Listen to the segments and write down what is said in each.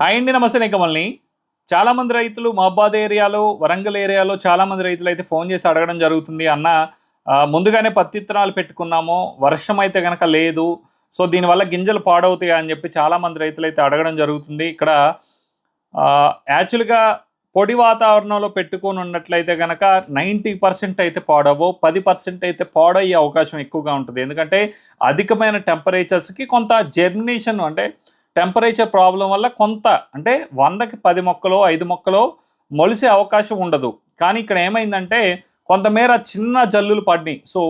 Hi అండి నమస్తే నేను కమల్ని. చాలామంది రైతులు మహబాద్ ఏరియాలో వరంగల్ ఏరియాలో చాలామంది రైతులు అయితే ఫోన్ చేసి అడగడం జరుగుతుంది అన్న ముందుగానే పత్తి విత్తనాలు పెట్టుకున్నాము. వర్షం అయితే కనుక లేదు. సో దీనివల్ల గింజలు పాడవుతాయి అని చెప్పి చాలామంది రైతులు అయితే అడగడం జరుగుతుంది. ఇక్కడ యాక్చువల్గా పొడి వాతావరణంలో పెట్టుకొని ఉన్నట్లయితే కనుక నైంటీ పర్సెంట్ అయితే పాడవు పది పర్సెంట్ అయితే పాడయ్యే అవకాశం ఎక్కువగా ఉంటుంది. ఎందుకంటే అధికమైన టెంపరేచర్స్కి కొంత జర్మినేషన్ అంటే టెంపరేచర్ ప్రాబ్లం వల్ల కొంత అంటే వందకి పది మొక్కలు ఐదు మొక్కలో మొలిసే అవకాశం ఉండదు. కానీ ఇక్కడ ఏమైందంటే కొంతమేర చిన్న జల్లులు పడినాయి. సో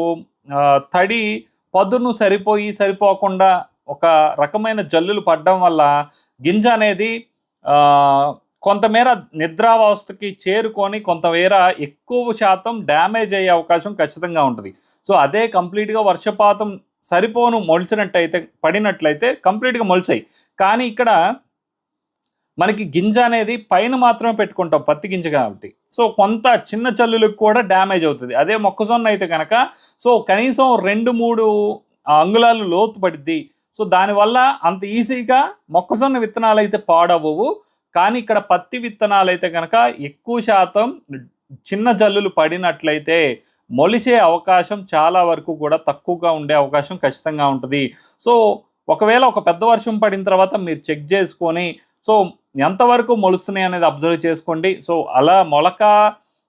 తడి పదును సరిపోయి సరిపోకుండా ఒక రకమైన జల్లులు పడడం వల్ల గింజ అనేది కొంతమేర నిద్రావస్థకి చేరుకొని కొంతమేర ఎక్కువ శాతం డ్యామేజ్ అయ్యే అవకాశం ఖచ్చితంగా ఉంటుంది. సో అదే కంప్లీట్గా వర్షపాతం సరిపోను మొలిచినట్టయితే పడినట్లయితే కంప్లీట్గా మొలిచాయి కానీ ఇక్కడ మనకి గింజ అనేది పైన మాత్రమే పెట్టుకుంటాం పత్తి గింజ కాబట్టి. సో కొంత చిన్న చల్లులకు కూడా డ్యామేజ్ అవుతుంది. అదే మొక్కజొన్న అయితే కనుక సో కనీసం రెండు మూడు అంగుళాలు లోతు పడిద్ది. సో దానివల్ల అంత ఈజీగా మొక్కజొన్న విత్తనాలు అయితే పాడవవు కానీ ఇక్కడ పత్తి విత్తనాలు అయితే కనుక ఎక్కువ శాతం చిన్న జల్లులు పడినట్లయితే మొలిసే అవకాశం చాలా వరకు కూడా తక్కువగా ఉండే అవకాశం ఖచ్చితంగా ఉంటుంది. సో ఒకవేళ ఒక పెద్ద వర్షం పడిన తర్వాత మీరు చెక్ చేసుకొని సో ఎంతవరకు మొలుస్తున్నాయి అనేది అబ్జర్వ్ చేసుకోండి. సో అలా మొలక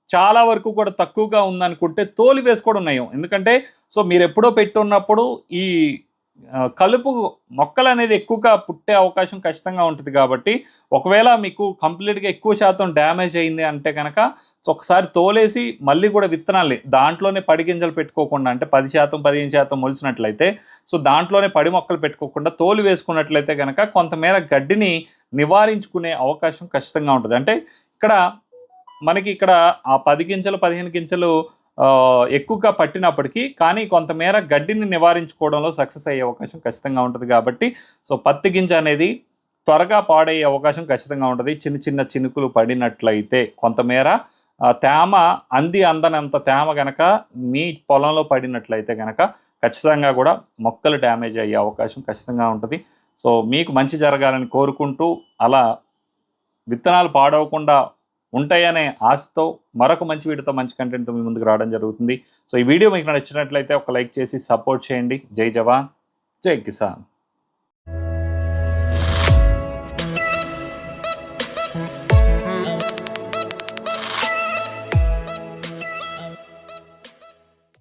చాలా వరకు కూడా తక్కువగా ఉందనుకుంటే తోలి వేసుకోవడం నయం. ఎందుకంటే సో మీరు ఎప్పుడో పెట్టున్నప్పుడు ఈ కలుపు మొక్కలు అనేది ఎక్కువగా పుట్టే అవకాశం ఖచ్చితంగా ఉంటుంది కాబట్టి ఒకవేళ మీకు కంప్లీట్గా ఎక్కువ శాతం డ్యామేజ్ అయింది అంటే కనుక సో ఒకసారి తోలేసి మళ్ళీ కూడా విత్తనాలు దాంట్లోనే పడి గింజలు పెట్టుకోకుండా అంటే పది శాతం పదిహేను శాతం మొలిచినట్లయితే సో దాంట్లోనే పడి మొక్కలు పెట్టుకోకుండా తోలు వేసుకున్నట్లయితే కనుక కొంతమేర గడ్డిని నివారించుకునే అవకాశం ఖచ్చితంగా ఉంటుంది. అంటే ఇక్కడ మనకి ఇక్కడ ఆ పది గింజలు పదిహేను గింజలు ఎక్కువగా పట్టినప్పటికీ కానీ కొంతమేర గడ్డిని నివారించుకోవడంలో సక్సెస్ అయ్యే అవకాశం ఖచ్చితంగా ఉంటుంది కాబట్టి సో పత్తి గింజ అనేది త్వరగా పాడయ్యే అవకాశం ఖచ్చితంగా ఉంటుంది. చిన్న చిన్న చినుకులు పడినట్లయితే కొంతమేర తేమ అంది అందనంత తేమ గనక మీ పొలంలో పడినట్లయితే గనక ఖచ్చితంగా కూడా మొక్కలు డ్యామేజ్ అయ్యే అవకాశం ఖచ్చితంగా ఉంటుంది. సో మీకు మంచి జరగాలని కోరుకుంటూ అలా విత్తనాలు పాడవకుండా ఉంటాయనే ఆశతో మరొక మంచి వీడియోతో మంచి కంటెంట్ మీ ముందుకు రావడం జరుగుతుంది. సో ఈ వీడియో మీకు నచ్చినట్లయితే ఒక లైక్ చేసి సపోర్ట్ చేయండి. జై జవాన్. జై కిసాన్.